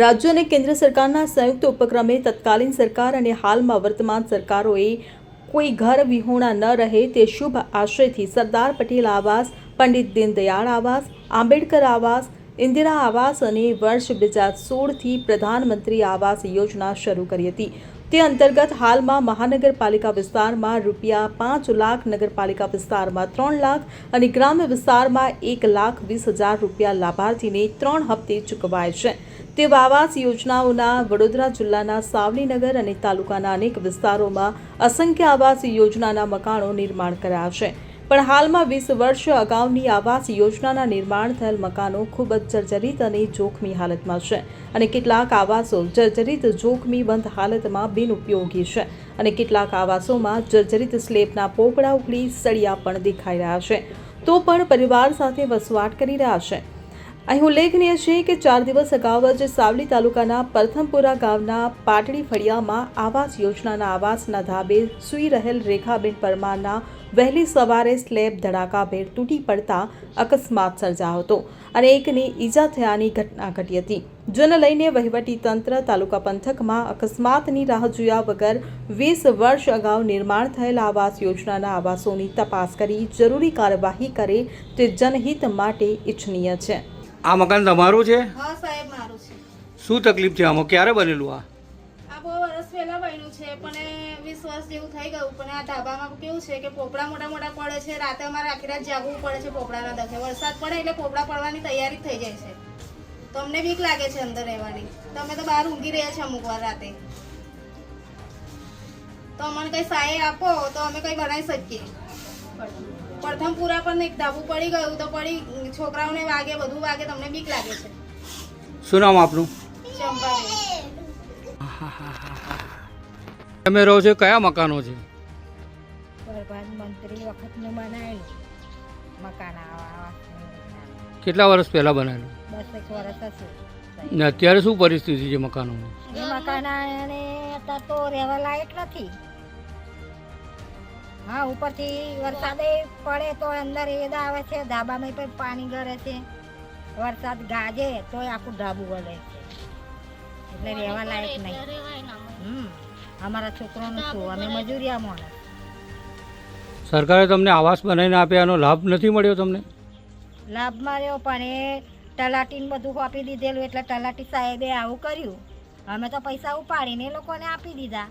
રાજ્ય અને કેન્દ્ર સરકારના સંયુક્ત ઉપક્રમે તત્કાલીન સરકાર અને હાલમાં વર્તમાન સરકારોએ કોઈ ઘર વિહોણા ન રહે તે શુભ આશયથી સરદાર પટેલ આવાસ, પંડિત દીનદયાળ આવાસ, આંબેડકર આવાસ, ઇન્દિરા આવાસ અને વર્ષ બે હજાર સોળથી પ્રધાનમંત્રી આવાસ યોજના શરૂ કરી હતી. તે અંતર્ગત હાલમાં મહાનગરપાલિકા વિસ્તારમાં રૂપિયા પાંચ લાખ, નગરપાલિકા વિસ્તારમાં ત્રણ લાખ અને ગ્રામ્ય વિસ્તારમાં એક લાખ વીસ હજાર રૂપિયા લાભાર્થીને ત્રણ હપ્તે ચૂકવાય છે. તેવા આવાસ યોજનાઓના વડોદરા જિલ્લાના સાવલીનગર અને તાલુકાના અનેક વિસ્તારોમાં અસંખ્ય આવાસ યોજનાના મકાનો નિર્માણ કરાયા છે. પણ હાલમાં વીસ વર્ષ અગાઉની આવાસ યોજનાના નિર્માણ થયેલ મકાનો ખૂબ જ જર્જરિત અને જોખમી હાલતમાં છે અને કેટલાક આવાસો જર્જરિત જોખમી બંધ હાલતમાં બિનઉપયોગી છે અને કેટલાક આવાસોમાં જર્જરિત સ્લેબના પોપડા ઉખડી સળિયા પણ દેખાઈ રહ્યા છે. તો પણ પરિવાર સાથે વસવાટ કરી રહ્યા છે. અહીં ઉલ્લેખનીય છે કે ચાર દિવસ અગાઉ જ સાવલી તાલુકાના પ્રથમપુરા ગામના પાટડી ફળિયામાં આવાસ યોજનાના આવાસના ધાબે સૂઈ રહેલ રેખાબેન પરમારના વહેલી સવારે સ્લેબ ધડાકાભેર તૂટી પડતા અકસ્માત સર્જાયો હતો અને એકને ઈજા થયાની ઘટના ઘટી હતી. જેને લઈને વહીવટી તંત્ર તાલુકા પંથકમાં અકસ્માતની રાહ જોયા વગર વીસ વર્ષ અગાઉ નિર્માણ થયેલ આવાસ યોજનાના આવાસોની તપાસ કરી જરૂરી કાર્યવાહી કરે તે જનહિત માટે ઇચ્છનીય છે. આ મકાન તમારું છે? હા સાહેબ મારું છે. શું તકલીફ છે આમાં? ક્યારે બનેલું આ? આ બહુ વર્ષ પહેલા બન્યું છે પણ વીસ વર્ષ જેવું થઈ ગયું. પણ આ ધાબામાં કેવું છે કે પોપડા મોટા મોટા પડે છે રાતે અમારે આખી રાત જાગવું પડે છે પોપડાના દખે. વરસાદ પડે એટલે પોપડા પડવાની તૈયારી થઈ જાય છે. તો અમને બીક લાગે છે અંદર રહેવાની? તમે તો બહાર ઊંઘી રહ્યા છે અમુક વાર રાતે. તો અમને કઈ સહાય આપો તો અમે કઈ બનાવી શકીએ. પ્રથમ પૂરા પણ એક ધાબુ પડી ગયું તો પડી છોકરાઓને વાગે બધું વાગે તમને બીક લાગે છે. શું નામ આપનું? ચંપાબેન. તમે રહો છો કયા મકાનો છે? પ્રધાનમંત્રી વખતનું બનાવેલું મકાન આવા કેટલા વર્ષ પહેલાં બનાવેલું? દસેક વર્ષ હશે ને અત્યારે શું પરિસ્થિતિ છે મકાનોની? મકાન અત્યારે તો રહેવા લાયક નથી. હા ઉપરથી વરસાદે પડે તો અંદર એદ આવે છે ધાબામાં પણ પાણી ગરે છે. વરસાદ ગાજે તો આખું ધાબુ વળે છે. એટલે રહેવા લાયક નહીં. હમ અમારા છોકરાનું શું? અમે મજૂરિયા માણસ સરકારે તમને આવાસ બનાવીને આપ્યા એનો લાભ નથી મળ્યો તમને? લાભ મળ્યો પણ એ તલાટીને બધું આપી દીધેલું એટલે તલાટી સાહેબે આવું કર્યું. અમે તો પૈસા ઉપાડીને એ લોકોને આપી દીધા.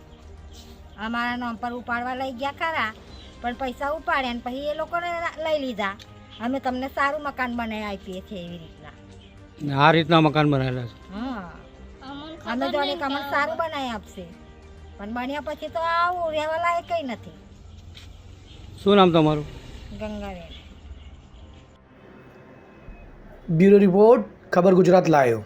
અમારા નામ પર ઉપાડવા લઈ ગયા ખરા પણ પૈસા ઉપાડ્યા ને પછી એ લોકોને લઈ લીધા. અમે તમને સારું મકાન બનાવી આપીએ છીએ એવી રીતના. આ રીતના મકાન બનાવેલા છે? હા. અમે જો અમને અમને સારું બનાવી આપશે. પણ બન્યા પછી તો આવું રહેવા લાયક કંઈ નથી. શું નામ તમારું? ગંગાબેન. બ્યુરો રિપોર્ટ ખબર ગુજરાત લાયો.